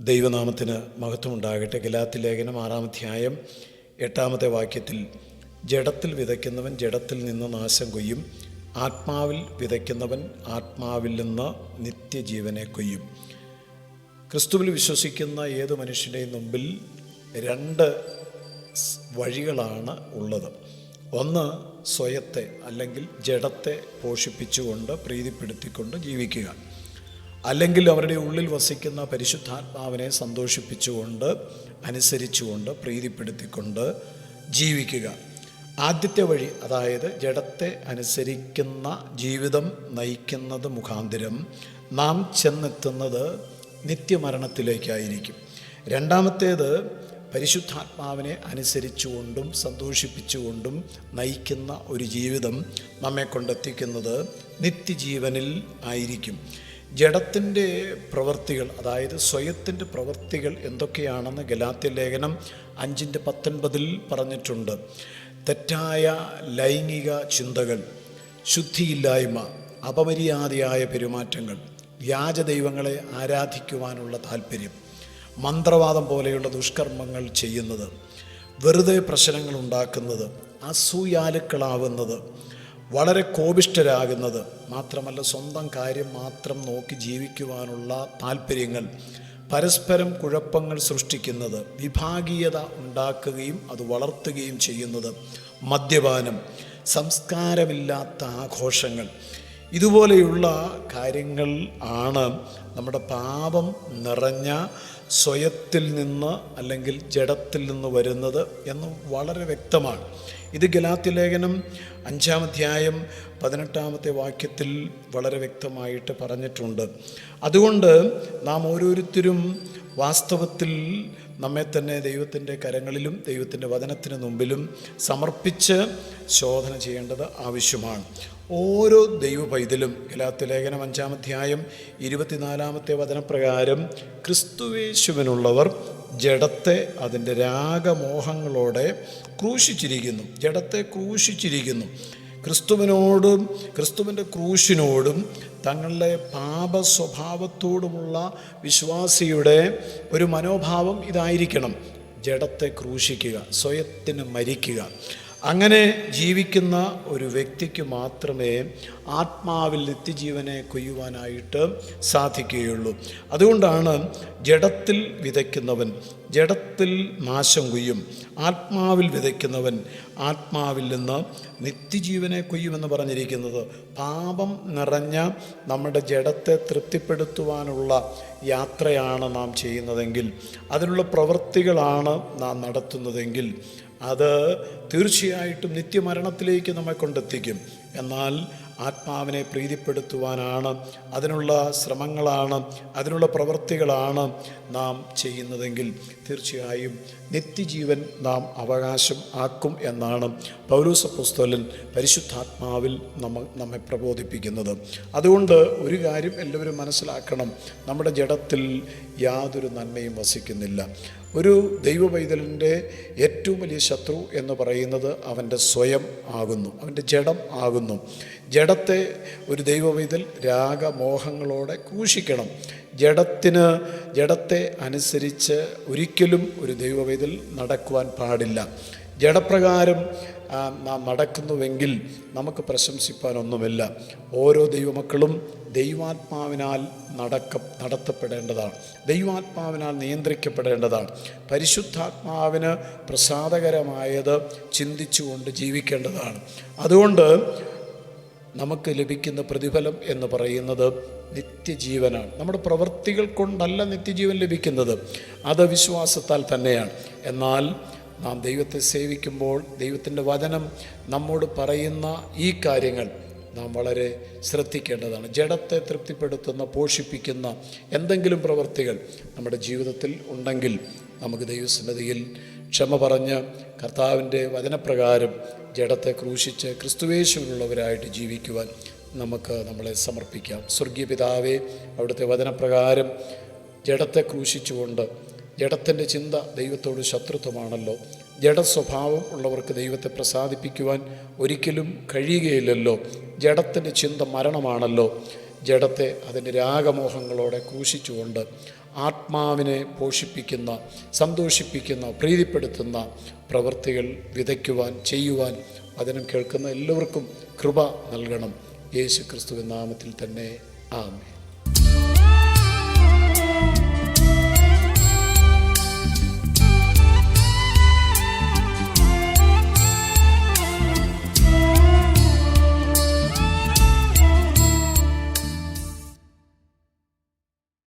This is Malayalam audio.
ദൈവനാമത്തിന് മഹത്വമുണ്ടാകട്ടെ. ഗലാത്തി ലേഖനം ആറാമധ്യായം എട്ടാമത്തെ വാക്യത്തിൽ ജഡത്തിൽ വിതയ്ക്കുന്നവൻ ജഡത്തിൽ നിന്ന് നാശം കൊയ്യും. ആത്മാവിൽ വിതയ്ക്കുന്നവൻ ആത്മാവിൽ നിന്ന് നിത്യജീവനെ കൊയ്യും. ക്രിസ്തുവിൽ വിശ്വസിക്കുന്ന ഏത് മനുഷ്യന്റെയും മുമ്പിൽ രണ്ട് വഴികളാണ് ഉള്ളത്. ഒന്ന് സ്വയത്തെ അല്ലെങ്കിൽ ജഡത്തെ പോഷിപ്പിച്ചുകൊണ്ട് പ്രീതിപ്പെടുത്തിക്കൊണ്ട് ജീവിക്കുക. അല്ലെങ്കിൽ അവരുടെ ഉള്ളിൽ വസിക്കുന്ന പരിശുദ്ധാത്മാവിനെ സന്തോഷിപ്പിച്ചുകൊണ്ട് അനുസരിച്ചുകൊണ്ട് പ്രീതിപ്പെടുത്തിക്കൊണ്ട് ജീവിക്കുക. ആദ്യത്തെ വഴി അതായത് ജഡത്തെ അനുസരിക്കുന്ന ജീവിതം നയിക്കുന്നത് മുഖാന്തരം നാം ചെന്നെത്തുന്നത് നിത്യമരണത്തിലേക്കായിരിക്കും. രണ്ടാമത്തേത് പരിശുദ്ധാത്മാവിനെ അനുസരിച്ചുകൊണ്ടും സന്തോഷിപ്പിച്ചുകൊണ്ടും നയിക്കുന്ന ഒരു ജീവിതം നമ്മെ കൊണ്ടെത്തിക്കുന്നത് നിത്യജീവനിൽ ആയിരിക്കും. ജഡത്തിന്റെ പ്രവൃത്തികൾ അതായത് സ്വയത്തിന്റെ പ്രവൃത്തികൾ എന്തൊക്കെയാണെന്ന് ഗലാത്യ ലേഖനം അഞ്ചിന്റെ പത്തൊൻപതിൽ പറഞ്ഞിട്ടുണ്ട്. തെറ്റായ ലൈംഗിക ചിന്തകൾ ശുദ്ധിയില്ലായ്മ അപമര്യാദയായ പെരുമാറ്റങ്ങൾ വ്യാജ ദൈവങ്ങളെ ആരാധിക്കുവാനുള്ള താല്പര്യം മന്ത്രവാദം പോലെയുള്ള ദുഷ്കർമ്മങ്ങൾ ചെയ്യുന്നത് വെറുതെ പ്രശ്നങ്ങൾ ഉണ്ടാക്കുന്നത് അസൂയാലുക്കളാവുന്നത് വളരെ കോപിഷ്ഠരാകുന്നത് മാത്രമല്ല സ്വന്തം കാര്യം മാത്രം നോക്കി ജീവിക്കുവാനുള്ള താല്പര്യങ്ങൾ പരസ്പരം കുഴപ്പങ്ങൾ സൃഷ്ടിക്കുന്നത് വിഭാഗീയത ഉണ്ടാക്കുകയും അത് വളർത്തുകയും ചെയ്യുന്നത് മദ്യപാനം സംസ്കാരമില്ലാത്ത ആഘോഷങ്ങൾ ഇതുപോലെയുള്ള കാര്യങ്ങൾ ആണ് നമ്മുടെ പാപം നിറഞ്ഞ സ്വയത്തിൽ നിന്ന് അല്ലെങ്കിൽ ജഡത്തിൽ നിന്ന് വരുന്നത് എന്ന് വളരെ വ്യക്തമാണ്. ഇത് ഗലാത്തി ലേഖനം അഞ്ചാം അധ്യായം പതിനെട്ടാമത്തെ വാക്യത്തിൽ വളരെ വ്യക്തമായിട്ട് പറഞ്ഞിട്ടുണ്ട്. അതുകൊണ്ട് നാം ഓരോരുത്തരും വാസ്തവത്തിൽ നമ്മെ തന്നെ ദൈവത്തിന്റെ കരങ്ങളിലും ദൈവത്തിന്റെ വചനത്തിന് മുമ്പിലും സമർപ്പിച്ച് ശോധന ചെയ്യേണ്ടത് ആവശ്യമാണ്. ഓരോ ദൈവ പൈതലും ഗലാത്ത് ലേഖനം അഞ്ചാമധ്യായം ഇരുപത്തിനാലാമത്തെ വചനപ്രകാരം ക്രിസ്തുവേശുവിനുള്ളവർ ജഡത്തെ അതിന്റെ രാഗമോഹങ്ങളോടെ ക്രൂശിച്ചിരിക്കുന്നു. ജഡത്തെ ക്രൂശിച്ചിരിക്കുന്നു. ക്രിസ്തുവിനോടും ക്രിസ്തുവിന്റെ ക്രൂശിനോടും തങ്ങളുടെ പാപ സ്വഭാവത്തോടുമുള്ള വിശ്വാസിയുടെ ഒരു മനോഭാവം ഇതായിരിക്കണം. ജഡത്തെ ക്രൂശിക്കുക സ്വയത്തിന് മരിക്കുക. അങ്ങനെ ജീവിക്കുന്ന ഒരു വ്യക്തിക്ക് മാത്രമേ ആത്മാവിൽ നിത്യജീവനെ കൊയ്യുവാനായിട്ട് സാധിക്കുകയുള്ളൂ. അതുകൊണ്ടാണ് ജഡത്തിൽ വിതയ്ക്കുന്നവൻ ജഡത്തിൽ നാശം കൊയ്യും. ആത്മാവിൽ വിതയ്ക്കുന്നവൻ ആത്മാവിൽ നിന്ന് നിത്യജീവനെ കൊയ്യുമെന്ന് പറഞ്ഞിരിക്കുന്നത് പാപം നിറഞ്ഞ നമ്മുടെ ജഡത്തെ തൃപ്തിപ്പെടുത്തുവാനുള്ള യാത്രയാണ് നാം ചെയ്യുന്നതെങ്കിൽ അതിനുള്ള പ്രവൃത്തികളാണ് നാം നടത്തുന്നതെങ്കിൽ അത് തീർച്ചയായിട്ടും നിത്യമരണത്തിലേക്ക് നമ്മെ കൊണ്ടെത്തിക്കും. എന്നാൽ ആത്മാവിനെ പ്രീതിപ്പെടുത്തുവാനാണ് അതിനുള്ള ശ്രമങ്ങളാണ് അതിനുള്ള പ്രവൃത്തികളാണ് നാം ചെയ്യുന്നതെങ്കിൽ തീർച്ചയായും നിത്യജീവൻ നാം അവകാശം ആക്കും എന്നാണ് പൗരൂസ പുസ്തകൻ പരിശുദ്ധാത്മാവിൽ നമ്മ നമ്മെ പ്രബോധിപ്പിക്കുന്നത്. അതുകൊണ്ട് ഒരു കാര്യം എല്ലാവരും മനസ്സിലാക്കണം. നമ്മുടെ ജഡത്തിൽ യാതൊരു നന്മയും വസിക്കുന്നില്ല. ഒരു ദൈവ പൈതലിന്റെ ഏറ്റവും വലിയ ശത്രു എന്ന് പറയുന്നത് അവന്റെ സ്വയം ആകുന്നു അവന്റെ ജഡം ആകുന്നു. ജഡത്തെ ഒരു ദൈവ പൈതൽ രാഗമോഹങ്ങളോടെ ക്രൂശിക്കണം. ജഡത്തിന് ജഡത്തെ അനുസരിച്ച് ഒരിക്കലും ഒരു ദൈവ പൈതൽ നടക്കുവാൻ പാടില്ല. ജഡപ്രകാരം നാം നടക്കുന്നുവെങ്കിൽ നമുക്ക് പ്രശംസിപ്പാനൊന്നുമില്ല. ഓരോ ദൈവമക്കളും ദൈവാത്മാവിനാൽ നടക്ക നടത്തപ്പെടേണ്ടതാണ്. ദൈവാത്മാവിനാൽ നിയന്ത്രിക്കപ്പെടേണ്ടതാണ്. പരിശുദ്ധാത്മാവിന് പ്രസാദകരമായത് ചിന്തിച്ചുകൊണ്ട് ജീവിക്കേണ്ടതാണ്. അതുകൊണ്ട് നമുക്ക് ലഭിക്കുന്ന പ്രതിഫലം എന്ന് പറയുന്നത് നിത്യജീവനാണ്. നമ്മുടെ പ്രവൃത്തികൾ കൊണ്ടല്ല നിത്യജീവൻ ലഭിക്കുന്നത്. അത് വിശ്വാസത്താൽ തന്നെയാണ്. എന്നാൽ നാം ദൈവത്തെ സേവിക്കുമ്പോൾ ദൈവത്തിന്റെ വചനം നമ്മോട് പറയുന്ന ഈ കാര്യങ്ങൾ നാം വളരെ ശ്രദ്ധിക്കേണ്ടതാണ്. ജഡത്തെ തൃപ്തിപ്പെടുത്തുന്ന പോഷിപ്പിക്കുന്ന എന്തെങ്കിലും പ്രവൃത്തികൾ നമ്മുടെ ജീവിതത്തിൽ ഉണ്ടെങ്കിൽ നമുക്ക് ദൈവസന്നതിയിൽ ക്ഷമ പറഞ്ഞ് കർത്താവിന്റെ വചനപ്രകാരം ജഡത്തെ ക്രൂശിച്ച് ക്രിസ്തുവേശുവിലുള്ളവരായിട്ട് ജീവിക്കുവാൻ നമുക്ക് നമ്മളെ സമർപ്പിക്കാം. സ്വർഗീയ പിതാവെ അവിടുത്തെ വചനപ്രകാരം ജഡത്തെ ക്രൂശിച്ചുകൊണ്ട് ജഡത്തിന്റെ ചിന്ത ദൈവത്തോട് ശത്രുത്വമാണല്ലോ. ജഡസ്വഭാവം ഉള്ളവർക്ക് ദൈവത്തെ പ്രസാദിപ്പിക്കുവാൻ ഒരിക്കലും കഴിയുകയില്ലല്ലോ. ജഡത്തിന്റെ ചിന്ത മരണമാണല്ലോ. ജഡത്തെ അതിന്റെ രാഗമോഹങ്ങളോടെ ക്രൂശിച്ചുകൊണ്ട് ആത്മാവിനെ പോഷിപ്പിക്കുന്ന സന്തോഷിപ്പിക്കുന്ന പ്രീതിപ്പെടുത്തുന്ന പ്രവൃത്തികൾ വിതയ്ക്കുവാൻ ചെയ്യുവാൻ വചനം കേൾക്കുന്ന എല്ലാവർക്കും കൃപ നൽകണം. യേശു ക്രിസ്തുവിൻ നാമത്തിൽ തന്നെ. ആമേ